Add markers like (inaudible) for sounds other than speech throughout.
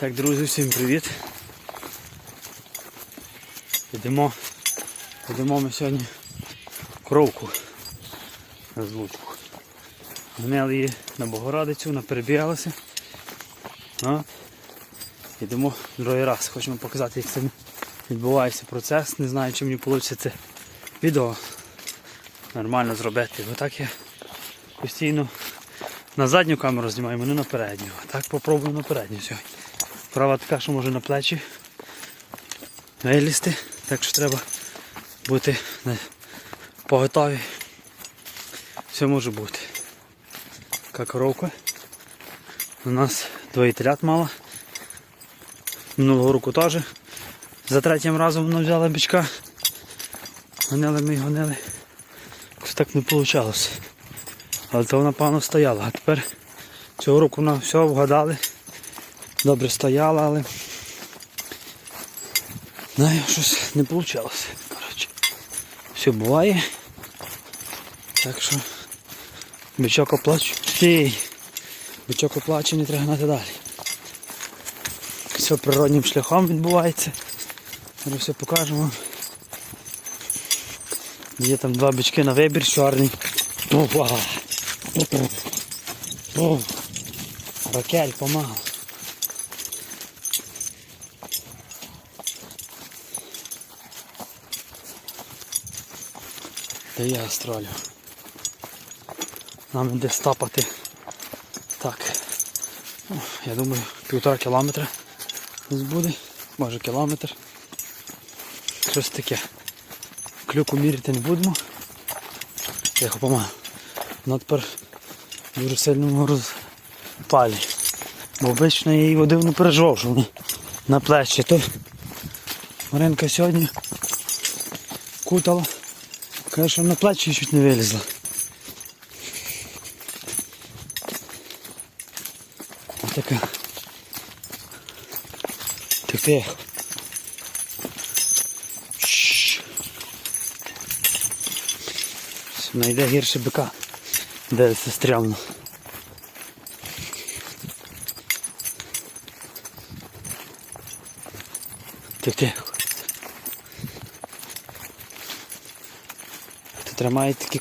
Так, друзі, всім привіт. Йдемо, йдемо ми сьогодні кровку на злучку. Гнали її на Богородицю, вона перебігалася. От. Йдемо другий раз. Хочемо показати, як це відбувається процес. Не знаю, чи мені вийде це відео нормально зробити. Бо так я постійно на задню камеру знімаю, не на передню. Так попробую на передню сьогодні. Права така, що може на плечі вилізти, так що треба бути поготові. Все може бути. Така коровка. У нас двоє телят мало. Минулого року теж. За третім разом вона взяла бичка. Гонили ми й гонили. Якось так не вийшло. Але то вона певно стояла. А тепер цього року вона все вгадали. Добре стояла, але знаю, щось не вийшло. Коротше, все буває. Так що бичок оплачу. Стій! Бичок оплаче, не треба гнати далі. Все природнім шляхом відбувається. Зараз все покажемо. Є там два бички на вибір, чорний. Опа! Ракель помагав. Де я стролю. Нам іде стапати. Так. Ну, я думаю, півтора кілометра десь буде. Може кілометр. Щось таке. Клюку міряти не будемо. Тихо помагаю. Вона тепер дуже сильно розпалі. Бо обично я її водив не вона на плечі. То Маринка сьогодні кутала. Що на плечі чуть не вилізла. Така. Тих тихо. Шшш. Вона йде гірше бика. Де це стрімно. Тих тихо. Хто тримає такі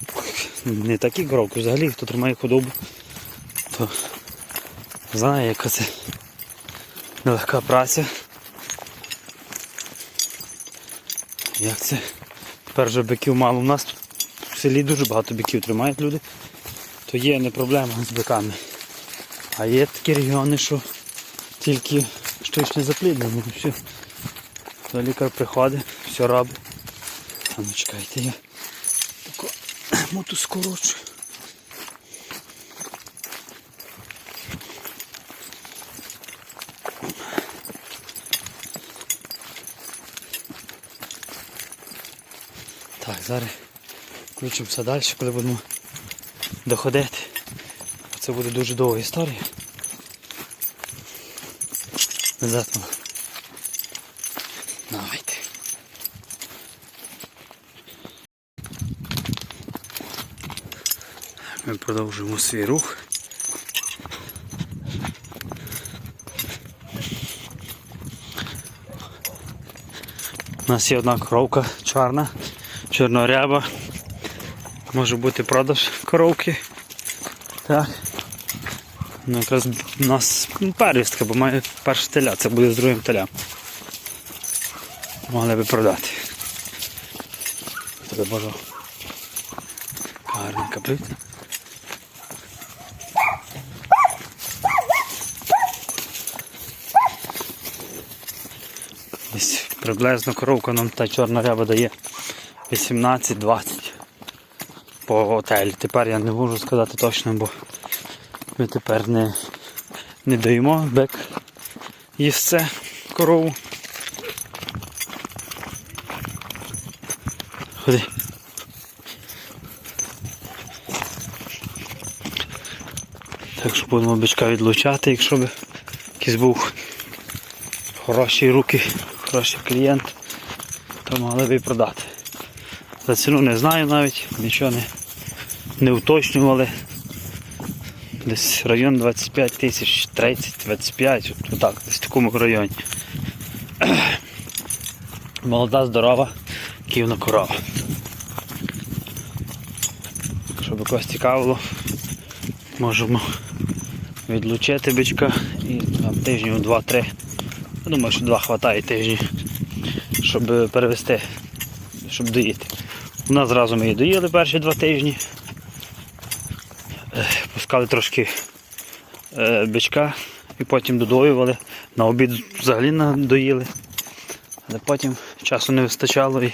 не такі коровки, взагалі хто тримає худобу, то знає яка це нелегка праця. Як це? Тепер вже биків мало. У нас в селі дуже багато биків тримають люди, то є не проблема з биками. А є такі регіони, що тільки штучне запліднення. Все. То лікар приходить, все робить. А ну чекайте, я моту скорочу. Так, зараз включимося далі, коли будемо доходити. Це буде дуже довга історія. Назад воно. Давайте. Ми продовжуємо свій рух. У нас є одна коровка чорна, чорноряба. Може бути продаж коровки. Так. Ну, якраз у нас первістка, бо має перше теля, це буде з другим телям. Могли би продати. Тебе бажав. Гарненька плитка. Десь приблизно коровка нам та чорна ряба дає 18-20 по готелі. Тепер я не можу сказати точно, бо ми тепер не, не даємо бек їсце корову. Ходи. Так що будемо бичка відлучати, якщо б якийсь був хороші руки, хороший клієнт, то могли б і продати. За ціну не знаю навіть, нічого не, не уточнювали. Десь район 25 тисяч, 30-25, от так, десь в такому районі. (clears throat) Молода, здорова, ківна корова. Щоб когось цікавило, можемо відлучити бичка і там тижнів 2-3. Я думаю, що два хватає тижні, щоб перевести, щоб доїти. У нас зразу ми її доїли перші два тижні. Е, Пускали трошки е, бичка і потім додоювали. На обід взагалі доїли. Але потім часу не вистачало і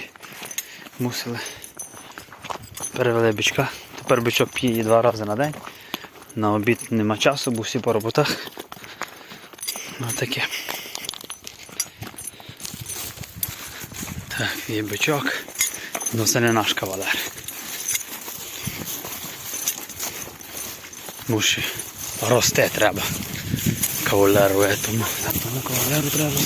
мусили перевели бичка. Тепер бичок п'є два рази на день. На обід нема часу, бо всі по роботах. Ось Так, є бичок. Ну це не наш кавалер. Муші росте треба. Кавалеру етому. Тому кавалеру треба.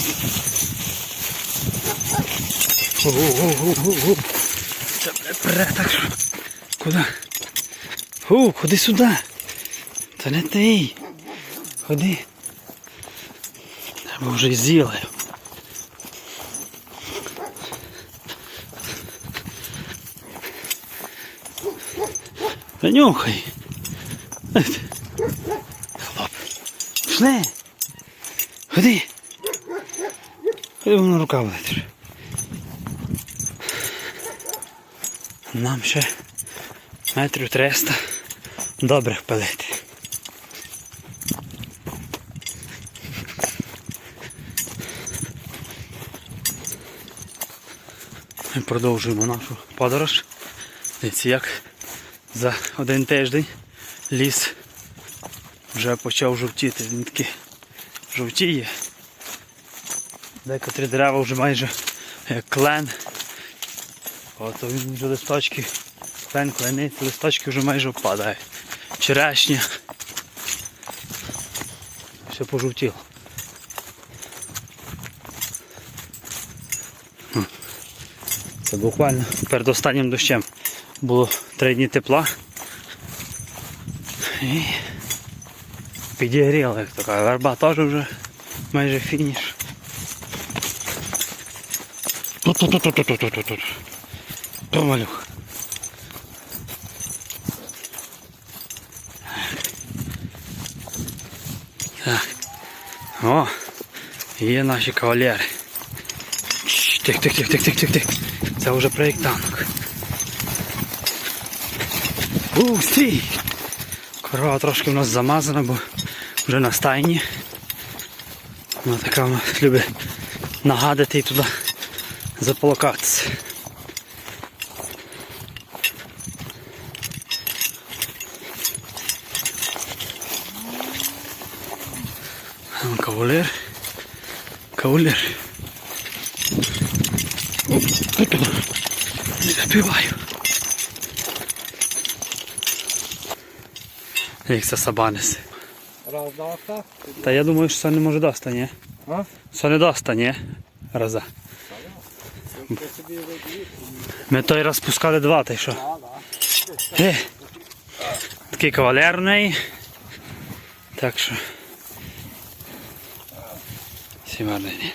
Це мене так що. Куди? Гу, ходи сюди. Це не ти. Ходи. Тебе вже з'їли. Та нюхай. Хлоп. Пішли. Ходи. Ходи воно рука влетиш. Нам ще метрів 300 добрих пилити. Ми продовжуємо нашу подорож. Дивіться, як за один тиждень ліс вже почав жовтіти. Він такий жовтіє. Декотрі дерева вже майже як клен. От він вже листочки, клен, клениць, листочки вже майже впадають. Черешня. Все пожовтіло. Це буквально перед останнім дощем було три дні тепла. І підігріла, як така верба теж вже майже фініш. Тут-тут-тут-тут-тут-тут-тут. Помалюх. Так. О, є наші кавалери. Чш, Тих, тих, тих, тих, тих, тих, тих. Це вже проєктанок. У, стій! Корова трошки в нас замазана, бо вже на стайні. Вона така в нас любить нагадати і туди заполокатися. Там Кавалер. Кавалер. Не запіваю. Як це сабанець. Раз давка. Та я думаю, що це не може дасти, ні? А? Це не дасть, ні? Раза. Ми той раз пускали два, та й що? Е, такий кавалер в неї. Так що. Всім гарний день.